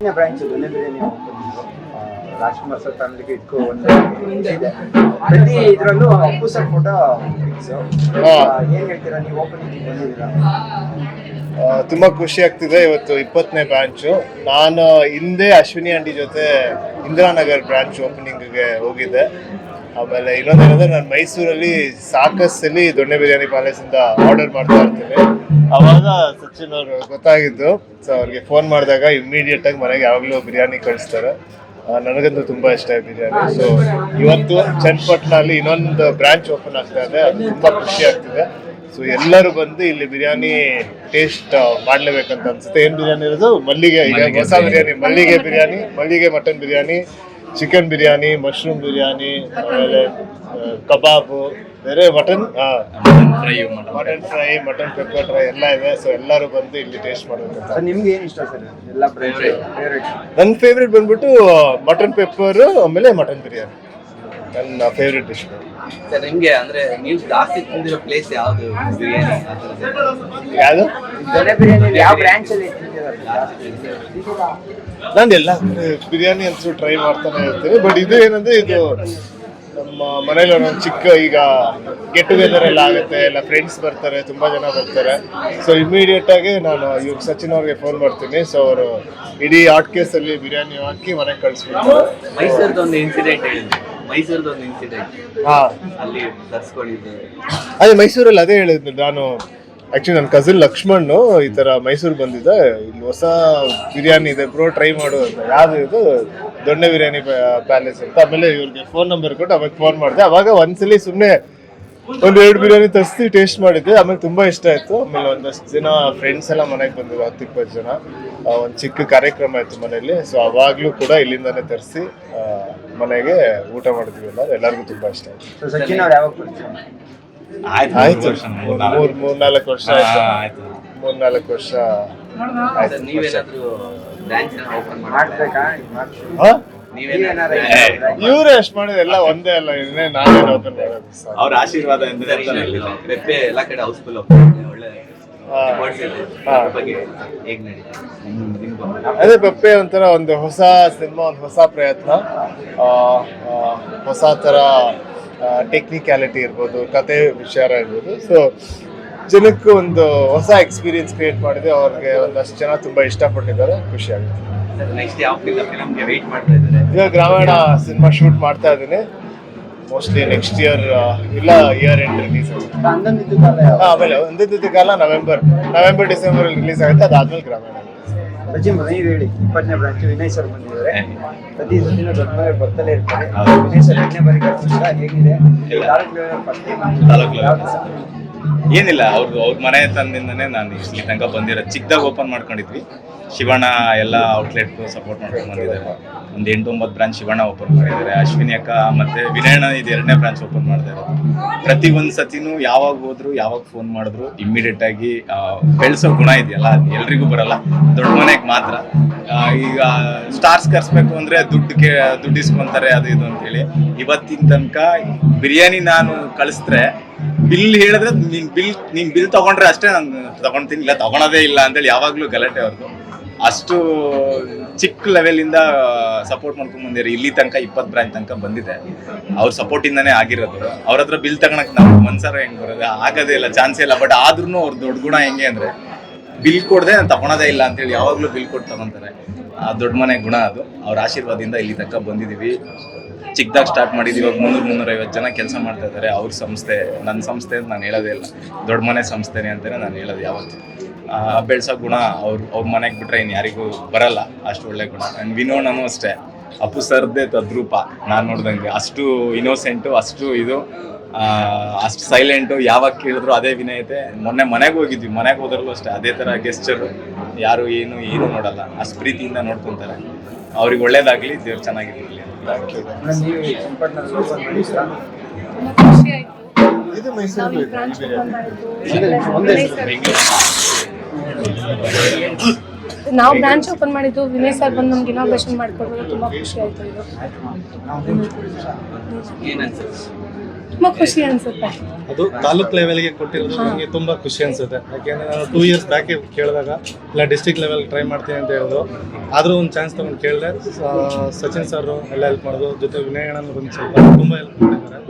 Branch ದೊನ್ನೆ biryani Rajkumar sir ಫ್ಯಾಮಿಲಿಗೆ ಇದಕ್ಕೂ ಒಂದು ಇದೆ. ಪ್ರತಿ ಇದರಲ್ಲೂ ಅಪ್ಪು ಸರ್ ಫೋಟೋ ಏನ್ ಹೇಳ್ತೀರಾ? ನೀವು ಓಪನಿಂಗ್ ಬಂದಿದ್ದೀರಾ? ತುಂಬಾ ಖುಷಿ ಆಗ್ತಿದೆ ಇವತ್ತು ಇಪ್ಪತ್ತನೇ ಬ್ರಾಂಚು ನಾನು ಹಿಂದೆ ಅಶ್ವಿನಿ ಅಂಡಿ ಜೊತೆ ಇಂದಿರಾನಗರ್ ಬ್ರಾಂಚ್ ಓಪನಿಂಗ್ಗೆ ಹೋಗಿದ್ದೆ. ಆಮೇಲೆ ಇನ್ನೊಂದೇನಂದ್ರೆ ನಾನು ಮೈಸೂರಲ್ಲಿ ಸಾಕಷ್ಟಲ್ಲಿ ದೊಣ್ಣೆ ಬಿರಿಯಾನಿ ಪ್ಯಾಲೇಸ್ ಇಂದ ಆರ್ಡರ್ ಮಾಡ್ತಾ ಇರ್ತೀನಿ. ಅವಾಗ ಸಚಿನ್ ಅವರು ಗೊತ್ತಾಗಿದ್ದು. ಸೊ ಅವ್ರಿಗೆ ಫೋನ್ ಮಾಡಿದಾಗ ಇಮಿಡಿಯೇಟ್ ಆಗಿ ಮನೆಗೆ ಯಾವಾಗಲೂ ಬಿರಿಯಾನಿ ಕಳಿಸ್ತಾರೆ. ನನಗಂತೂ ತುಂಬಾ ಇಷ್ಟ ಆಯ್ತು ಬಿರಿಯಾನಿ ಸೊ ಇವತ್ತು ಚನ್ನಪಟ್ಟಣಲ್ಲಿ ಇನ್ನೊಂದು ಬ್ರಾಂಚ್ ಓಪನ್ ಆಗ್ತಾ ಇದೆ. ಅದು ತುಂಬಾ ಖುಷಿ ಆಗ್ತಿದೆ. ಸೊ ಎಲ್ಲರೂ ಬಂದು ಇಲ್ಲಿ ಬಿರಿಯಾನಿ ಟೇಸ್ಟ್ ಮಾಡ್ಲೇಬೇಕಂತ ಅನ್ಸುತ್ತೆ. ಏನ್ ಬಿರಿಯಾನಿ ಇರೋದು? ಮಲ್ಲಿಗೆ. ಈಗ ಹೊಸ ಬಿರಿಯಾನಿ. ಮಲ್ಲಿಗೆ ಬಿರಿಯಾನಿ ಮಲ್ಲಿಗೆ mutton biryani chicken biryani mushroom biryani ಆಮೇಲೆ ಕಬಾಬು ಬೇರೆ mutton fry mutton fry mutton pepper fry ಎಲ್ಲ ಇದೆ ಸೊ ಎಲ್ಲರೂ ಬಂದು ಇಲ್ಲಿ ಟೇಸ್ಟ್ ಮಾಡಬೇಕು ಸರ್ ನಿಮ್ಗೆ ಏನು ಇಷ್ಟ ಸರ್? ಎಲ್ಲ ನನ್ನ ಫೇವ್ರೆಟ್ ಬಂದ್ಬಿಟ್ಟು ಮಟನ್ ಪೆಪ್ಪರ್ ಆಮೇಲೆ ಮಟನ್ ಬಿರಿಯಾನಿ ನನ್ನ ಫೇವ್ರೆಟ್ ಡಿಶ್ ಸರ್ ನಿಮಗೆ ಅಂದ್ರೆ ನೀವು ಜಾಸ್ತಿ ತಿಂದಿರೋ ಪ್ಲೇಸ್ ಯಾವುದು? ಬಿರಿಯಾನಿ ಯಾವುದು? ಬಿರಿಯಾನಿ ಯಾವ ಬ್ರಾಂಚ್ ಅಲ್ಲಿ ನಾನು ಎಲ್ಲ ಬಿರಿಯಾನಿ ಅಂತೂ ಟ್ರೈ ಮಾಡ್ತಾನೆ ಇರ್ತೀನಿ. ಬಟ್ ಇದು ಏನಂದ್ರೆ ಇದು ನಮ್ಮ ಮನೇಲಿ ಒಂದೊಂದು ಚಿಕ್ಕ ಈಗ ಗೆಟ್ ಟುಗೆದರ್ ಎಲ್ಲ ಆಗುತ್ತೆ. ಎಲ್ಲ ಫ್ರೆಂಡ್ಸ್ ಬರ್ತಾರೆ ತುಂಬ ಜನ ಬರ್ತಾರೆ. ಸೊ ಇಮಿಡಿಯೇಟ್ ಆಗಿ ನಾನು ಇವಾಗ ಸಚಿನ್ ಅವ್ರಿಗೆ ಫೋನ್ ಮಾಡ್ತೀನಿ. ಸೊ ಅವರು ಇಡೀ ಹಾಟ್ ಕೇಸ್ ಅಲ್ಲಿ ಬಿರಿಯಾನಿ ಹಾಕಿ ಮನೆಗೆ ಕಳಿಸ್ಬಿಡ್ತಾರೆ. ಮೈಸೂರ್ದು ಒಂದು ಇನ್ಸಿಡೆಂಟ್ ಹೇಳಿದ್ರಿ. ಮೈಸೂರ್ದು ಒಂದು ಇನ್ಸಿಡೆಂಟ್ ಹಾ. ಅಲ್ಲಿ ತರ್ಸ್ಕೊಂಡಿದ್ದೆ. ಅದೇ ಮೈಸೂರಲ್ಲಿ ಅದೇ ಹೇಳಿದ್ನು ನಾನು. ಆಕ್ಚುಲಿ ನನ್ನ ಕಸಿನ್ ಲಕ್ಷ್ಮಣ್ ಈ ತರ ಮೈಸೂರ್ ಬಂದಿದ್ದೆ. ಇಲ್ಲಿ ಹೊಸ ಬಿರಿಯಾನಿ ಇದೆ ಬ್ರೋ ಟ್ರೈ ಮಾಡು ಅಂತ. ಯಾವ್ದು ಇದು? ದೊಣ್ಣೆ ಬಿರಿಯಾನಿ ಪ್ಯಾಲೇಸ್ ಅಂತ. ಆಮೇಲೆ ಇವ್ರಿಗೆ ಫೋನ್ ನಂಬರ್ ಕೊಟ್ಟು ಅವಾಗ ಫೋನ್ ಮಾಡಿದೆ. ಅವಾಗ ಒಂದ್ಸಲಿ ಸುಮ್ಮನೆ ಒಂದು ಎರಡು ಬಿರಿಯಾನಿ ತರಿಸಿ ಟೇಸ್ಟ್ ಮಾಡಿದ್ದೆ. ಆಮೇಲೆ ತುಂಬಾ ಇಷ್ಟ ಆಯ್ತು. ಆಮೇಲೆ ಒಂದಷ್ಟು ಜನ ಫ್ರೆಂಡ್ಸ್ ಎಲ್ಲ ಮನೆಗೆ ಬಂದಿದ್ರು, ಹತ್ತು, ಇಪ್ಪತ್ತು ಜನ. ಒಂದು ಚಿಕ್ಕ ಕಾರ್ಯಕ್ರಮ ಇತ್ತು ಮನೆಯಲ್ಲಿ. ಸೊ ಅವಾಗ್ಲೂ ಕೂಡ ಇಲ್ಲಿಂದಾನೆ ತರಿಸಿ ಮನೆಗೆ ಊಟ ಮಾಡಿದ್ವಿ ಎಲ್ಲ ಎಲ್ಲರಿಗೂ ತುಂಬಾ ಇಷ್ಟ ಆಯ್ತು. ಆಯ್ತು ಮೂರ್ ಮೂರ್ ನಾಲ್ಕು ವರ್ಷ ಆಯ್ತು. ಮೂರ್ ನಾಲ್ಕು ವರ್ಷ ಆಯ್ತು. ಮಾಡಿದ ಹಾ? ನೀವೇನಾರ ಇವ್ರೇ ಅಷ್ಟ್ ಮಾಡಿದ್ರೆ? ಎಲ್ಲ ಒಂದೇ ಅಲ್ಲ ಇನ್ನೇ ನಾನೇ ಓಪನ್ ಮಾಡೋದು. ಅವ್ರ ಆಶೀರ್ವಾದ ಎಂದ್ರೆ ರೆಪ್ಪೆ ಎಲ್ಲ ಕಡೆ ಹೌಸ್ಫುಲ್ ಒಳ್ಳೆ. ಅದೇ ಪಪ್ಪೆ ಒಂಥರ ಒಂದು ಹೊಸ ಸಿನಿಮಾ ಒಂದು ಹೊಸ ಪ್ರಯತ್ನ. ಹೊಸ ತರ ಟೆಕ್ನಿಕ್ಯಾಲಿಟಿ ಇರ್ಬೋದು ಕತೆ ವಿಚಾರ ಇರ್ಬೋದು. ಸೊ ಜನಕ್ಕೆ ಒಂದು ಹೊಸ ಎಕ್ಸ್ಪೀರಿಯನ್ಸ್ ಕ್ರಿಯೇಟ್ ಮಾಡಿದೆ ಅವ್ರಿಗೆ ಒಂದಷ್ಟು ಜನ ತುಂಬಾ ಇಷ್ಟಪಟ್ಟಿದ್ದಾರೆ. ಖುಷಿ ಆಗುತ್ತೆ. ಸರ್ ನೆಕ್ಸ್ಟ್ ಯಾವ ಫಿಲ್ಮ್ಗೆ ವೆಯ್ಟ್ ಮಾಡ್ತಾ ಇದ್ದಾರೆ. ಇವಾಗ ಗ್ರಾಮೀಣ ಸಿನಿಮಾ ಶೂಟ್ ಮಾಡ್ತಾ ಇದ್ದೀನಿ. ಮೋಸ್ಟ್ಲಿ ನೆಕ್ಸ್ಟ್ ಇಯರ್ ಇಲ್ಲ ಇಯರ್ ಎಂಡ್ ರಿಲೀಸ್ ಆಗುತ್ತೆ. ಆಮೇಲೆ ಒಂದಿದ್ದ ಕಾಲ ನವೆಂಬರ್ ನವೆಂಬರ್ ಡಿಸೆಂಬರ್ ರಿಲೀಸ್ ಆಗುತ್ತೆ. ಅದಾದ್ಮೇಲೆ ಗ್ರಾಮೀಣ. ನೀವು ಹೇಳಿ. ಇಪ್ಪತ್ತನೇ ಬ್ರಾಂಚ್ ವಿನಯ್ ಸರ್ ಬಂದಿದ್ದಾರೆ. ಪ್ರತಿ ಸತಿನೂ ದೊಡ್ಡ ಬರ್ತಲೇ ಇರ್ತಾರೆ. ವಿನಯ್ ಸರ್ ಎರಡನೇ ಹೇಗಿದೆ. Taluk level first. ಏನಿಲ್ಲ, ಅವ್ರ ಅವ್ರ ಮನೆ ತಂದಿಂದನೇ ನಾನು ಇಲ್ಲಿ ತನಕ ಬಂದಿರೋ ಚಿಕ್ಕದಾಗ ಓಪನ್ ಮಾಡ್ಕೊಂಡಿದ್ವಿ. ಶಿವಣ್ಣ ಎಲ್ಲ ಔಟ್ಲೆಟ್ ಸಪೋರ್ಟ್ ಮಾಡ್ಕೊಂಡು ಬಂದಿದ್ದಾರೆ. ಒಂದು ಎಂಟು ಒಂಬತ್ತು ಬ್ರಾಂಚ್ ಶಿವಣ್ಣ ಓಪನ್ ಮಾಡಿದ್ದಾರೆ. ಅಶ್ವಿನಿ ಅಕ್ಕ ಮತ್ತೆ ವಿನಯಣ್ಣ ಇದು ಎರಡನೇ ಬ್ರಾಂಚ್ ಓಪನ್ ಮಾಡಿದ್ದಾರೆ ಪ್ರತಿ ಒಂದು ಸತಿನೂ ಯಾವಾಗ ಹೋದ್ರು, ಯಾವಾಗ ಫೋನ್ ಮಾಡಿದ್ರು ಇಮ್ಮಿಡಿಯೇಟ್ ಆಗಿ ಬೆಳೆಸೋ ಗುಣ ಇದೆಯಲ್ಲ, ಅದು ಎಲ್ರಿಗೂ ಬರಲ್ಲ. ದೊಡ್ಡ ಮನೆಗೆ ಮಾತ್ರ. ಈಗ ಸ್ಟಾರ್ಸ್ ಕರ್ಸ್ಬೇಕು ಅಂದ್ರೆ ದುಡ್ಡಿಗೆ, ದುಡ್ಡು ಇಸ್ಕೊಂತಾರೆ, ಅದು ಇದು ಅಂತೇಳಿ. ಇವತ್ತಿನ ತನಕ ಬಿರಿಯಾನಿ ನಾನು ಕಳಿಸಿದ್ರೆ ಬಿಲ್ ಹೇಳಿದ್ರೆ ನೀನ್ ಬಿಲ್ ನೀನ್ ಬಿಲ್ ತಗೊಂಡ್ರೆ ಅಷ್ಟೇ ನಾನು ತಗೊಂತೀನಿ. ಇಲ್ಲ, ತಗೊಳೋದೇ ಇಲ್ಲ ಅಂತೇಳಿ ಯಾವಾಗ್ಲೂ ಗಲಾಟೆ ಅವ್ರದ್ದು ಅಷ್ಟು ಚಿಕ್ಕ ಲೆವೆಲ್ ಸಪೋರ್ಟ್ ಮಾಡ್ಕೊಂಡ್ ಬಂದಿರಿ. ಇಲ್ಲಿ ತನಕ ಇಪ್ಪತ್ತು ಬ್ರಾಂಚ್ ತನಕ ಬಂದಿದೆ. ಅವ್ರ ಸಪೋರ್ಟ್ ಇಂದಾನೇ ಆಗಿರೋದು. ಅವ್ರ ಹತ್ರ ಬಿಲ್ ತಗೊಳಕ್ ನಾವು ಮನ್ಸಾರ ಹೆಂಗ್ ಬರೋದು? ಆಗೋದೇ ಇಲ್ಲ ಚಾನ್ಸೇ ಇಲ್ಲ. ಬಟ್ ಆದ್ರೂ ಅವ್ರ ದೊಡ್ಡ ಗುಣ ಹೆಂಗೆ ಅಂದ್ರೆ, ಬಿಲ್ ಕೊಡದೆ ನಾನು ತಗೊಳೋದೇ ಇಲ್ಲ ಅಂತೇಳಿ ಯಾವಾಗಲೂ ಬಿಲ್ ಕೊಟ್ಟು ತಗೊಂತಾರೆ. ಆ ದೊಡ್ಡ ಮನೆ ಗುಣ ಅದು. ಅವ್ರ ಆಶೀರ್ವಾದದಿಂದ ಇಲ್ಲಿ ತನಕ ಬಂದಿದೀವಿ. ಚಿಕ್ಕದಾಗ ಸ್ಟಾರ್ಟ್ ಮಾಡಿದ್ದು ಇವಾಗ ಮುನ್ನೂರು ಮುನ್ನೂರೈವತ್ತು ಜನ ಕೆಲಸ ಮಾಡ್ತಾ ಇದ್ದಾರೆ ಅವ್ರ ಸಂಸ್ಥೆ ನನ್ನ ಸಂಸ್ಥೆ ಅಂತ ನಾನು ಹೇಳೋದೇ ಇಲ್ಲ. ದೊಡ್ಡ ಮನೆ ಸಂಸ್ಥೆನೇ ಅಂತಲೇ ನಾನು ಹೇಳೋದು ಯಾವತ್ತು. ಬೆಳೆಸೋ ಗುಣ ಅವ್ರು, ಅವ್ರ ಮನೆಗೆ ಬಿಟ್ಟರೆ ಇನ್ನು ಯಾರಿಗೂ ಬರಲ್ಲ. ಅಷ್ಟು ಒಳ್ಳೆ ಗುಣ. ಆ್ಯಂಡ್ ವಿನೋಣನೂ ಅಷ್ಟೇ. ಅಪ್ಪು ಸರ್ದೇ ತದ್ರೂಪ. ನಾನು ನೋಡ್ದಂಗೆ ಅಷ್ಟು ಇನೋಸೆಂಟು ಅಷ್ಟು ಇದು ಅಷ್ಟು ಸೈಲೆಂಟು ಯಾವಾಗ ಕೇಳಿದ್ರು ಅದೇ ವಿನಯತೆ. ಮೊನ್ನೆ ಮನೆಗೆ ಹೋಗಿದ್ವಿ. ಮನೆಗೆ ಹೋದ್ರಲ್ಲೂ ಅಷ್ಟೇ. ಅದೇ ಥರ ಗೆಸ್ಟರು ಯಾರು ಏನು ಏನು ನೋಡಲ್ಲ. ಅಷ್ಟು ಪ್ರೀತಿಯಿಂದ ನೋಡ್ಕೊತಾರೆ. ಅವ್ರಿಗೆ ಒಳ್ಳೇದಾಗಲಿ, ದೇವ್ರು ಚೆನ್ನಾಗಿರಲಿ ಇದು ನಾವು ಬ್ರಾಂಚ್ ಓಪನ್ ಮಾಡಿದ್ದು ವಿನಯ್ ಸರ್- ಬಂದು ನಮ್ಗೆ ಇನಾಗ್ರೇಷನ್ ಮಾಡ್ಕೊಡೋದು ತುಂಬಾ ಖುಷಿ ಆಯ್ತು ಇದು ತುಂಬಾ ಖುಷಿ ಅನ್ಸುತ್ತೆ. ಅದು ತಾಲೂಕ್ ಲೆವೆಲ್ಗೆ ಕೊಟ್ಟಿರೋದು ನನಗೆ ತುಂಬಾ ಖುಷಿ ಅನ್ಸುತ್ತೆ. ಯಾಕೆಂದ್ರೆ ನಾನು ಟೂ ಇಯರ್ಸ್ ಬ್ಯಾಕ್ ಕೇಳಿದಾಗ ಇಲ್ಲ ಡಿಸ್ಟಿಕ್ ಲೆವೆಲ್ ಟ್ರೈ ಮಾಡ್ತೀನಿ ಅಂತ ಹೇಳಿದ್ರು. ಆದರೂ ಒಂದು ಚಾನ್ಸ್ ತಗೊಂಡು ಕೇಳಿದೆ ಸಚಿನ್ ಸರ್ ಎಲ್ಲ ಹೆಲ್ಪ್ ಮಾಡೋದು ಜೊತೆ ವಿನಯ್ ಅಣ್ಣ ಒಂದು ಸ್ವಲ್ಪ ತುಂಬ ಹೆಲ್ಪ್ ಮಾಡಿದ್ದಾರೆ.